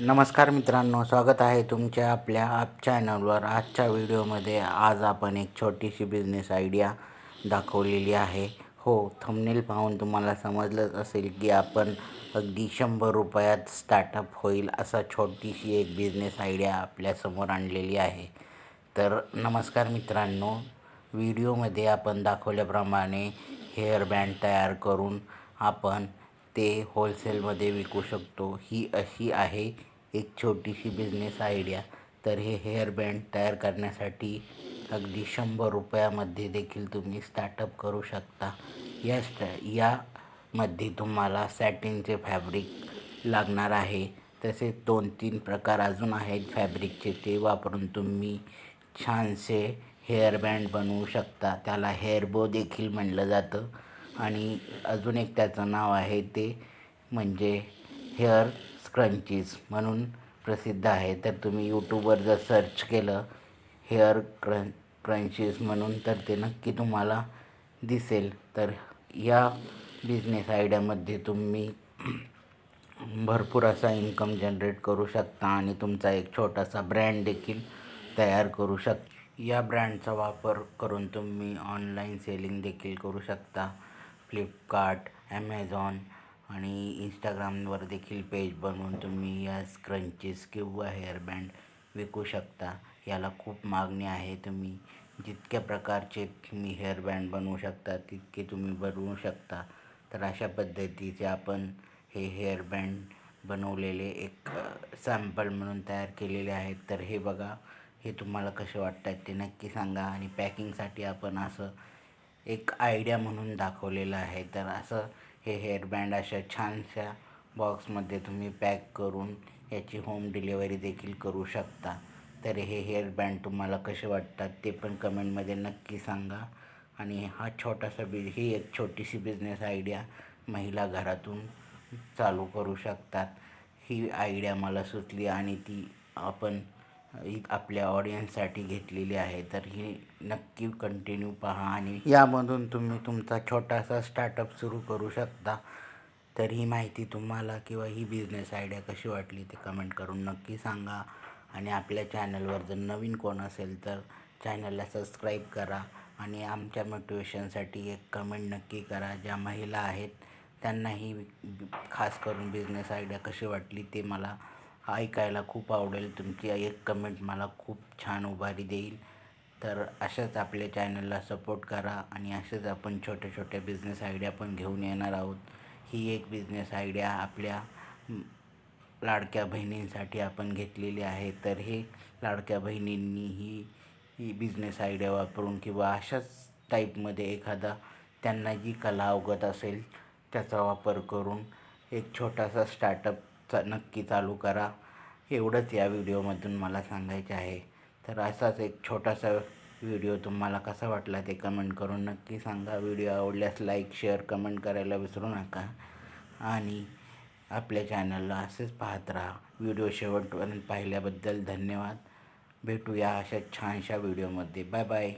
नमस्कार मित्रांनो स्वागत आहे तुमच्या आपल्या आप चॅनलवर. आजच्या व्हिडिओमध्ये आज आपण एक छोटीशी बिझनेस आयडिया दाखवलेली आहे. हो थंबनेल पाहून तुम्हाला समजलंच असेल की आपण अगदी शंभर रुपयात स्टार्टअप होईल असा छोटीशी एक बिझनेस आयडिया आपल्यासमोर आणलेली आहे. तर नमस्कार मित्रांनो व्हिडिओमध्ये आपण दाखवल्याप्रमाणे हेअर बँड तयार करून आपण ते होलसेलमध्ये विकू शकतो. ही अशी आहे एक छोटीशी बिझनेस आयडिया तर हे हेअर बँड तयार करण्यासाठी अगदी शंभर रुपयामध्ये देखील तुम्ही स्टार्टअप करू शकता. या स्टा यामध्ये तुम्हाला सॅटिनचे फॅब्रिक लागणार आहे. तसेच दोन तीन प्रकार अजून आहेत फॅब्रिकचे ते वापरून तुम्ही छानसे हेअरबँड बनवू शकता. त्याला हेअरबो देखील म्हणलं जातं. आणि अजून एक त्याचं नाव आहे ते म्हणजे हेअर स्क्रंचीज म्हणून प्रसिद्ध आहे. तर तुम्ही यूट्यूबवर जर सर्च केलं हेअर क्रं क्रंचीज म्हणून तर ते नक्की तुम्हाला दिसेल. तर या बिझनेस आयडियामध्ये तुम्ही भरपूर असा इन्कम जनरेट करू शकता आणि तुमचा एक छोटासा ब्रँड देखील तयार करू शक या ब्रँडचा वापर करून तुम्ही ऑनलाईन सेलिंग देखील करू शकता. फ्लिपकार्ट ॲमेझॉन आणि इंस्टाग्रामवर देखील पेज बनवून तुम्ही या स्क्रंचेस किंवा हेअरबँड विकू शकता. याला खूप मागणी आहे तुम्ही. जितक्या प्रकारचे तुम्ही हेअरबँड बनवू शकता तितके तुम्ही बनवू शकता. तर अशा पद्धतीचे आपण हे हेअरबँड बनवलेले एक सॅम्पल म्हणून तयार केलेले आहेत. तर हे बघा हे तुम्हाला कसे वाटतात ते नक्की सांगा आणि पॅकिंगसाठी आपण असं एक आयडिया म्हणून दाखवलेलं आहे. तर असं हे हेअरबँड अशा छानशा बॉक्समध्ये तुम्ही पॅक करून याची होम डिलेवरी देखील करू शकता. तर हे हेअरबँड तुम्हाला कसे वाटतात ते पण कमेंटमध्ये नक्की सांगा. आणि हा छोटासा बिज ही एक छोटीशी बिझनेस आयडिया महिला घरातून चालू करू शकतात. ही आयडिया मला सुचली आणि ती आपण आपल्या ऑडियन्ससाठी घेतलेली आहे. तर ही नक्की कंटिन्यू पहा आणि यामधून तुम्ही तुमचा छोटासा स्टार्टअप सुरू करू शकता. तर ही माहिती तुम्हाला किंवा ही बिझनेस आयडिया कशी वाटली ते कमेंट करून नक्की सांगा. आणि आपल्या चॅनलवर जर नवीन कोण असेल तर चॅनलला सबस्क्राईब करा. आणि आमच्या मोटिवेशनसाठी एक कमेंट नक्की करा. ज्या महिला आहेत त्यांनाही खास करून बिझनेस आयडिया कशी वाटली ते मला ऐकायला खूप आवडेल. तुमची एक कमेंट मला खूप छान उभारी देईल. तर अशाच आपल्या चॅनलला सपोर्ट करा आणि असेच आपण छोट्या छोट्या बिझनेस आयडिया पण घेऊन येणार आहोत. ही एक बिझनेस आयडिया आपल्या लाडक्या बहिणींसाठी आपण घेतलेली आहे. तर हे लाडक्या बहिणींनी ही ही बिझनेस आयडिया वापरून किंवा अशाच टाईपमध्ये एखादा त्यांना जी कला अवगत असेल त्याचा वापर करून एक छोटासा स्टार्टअप चा नक्की चालू करा. एवढंच या व्हिडिओमधून मला सांगायचं आहे. तर असाच एक छोटासा व्हिडिओ तुम्हाला कसा वाटला ते कमेंट करून नक्की सांगा. व्हिडिओ आवडल्यास लाईक शेअर कमेंट करायला विसरू नका. आणि आपल्या चॅनलला असेच पाहत राहा. व्हिडिओ शेवटपर्यंत पाहिल्याबद्दल धन्यवाद. भेटूया अशा छानशा व्हिडिओमध्ये. Bye bye.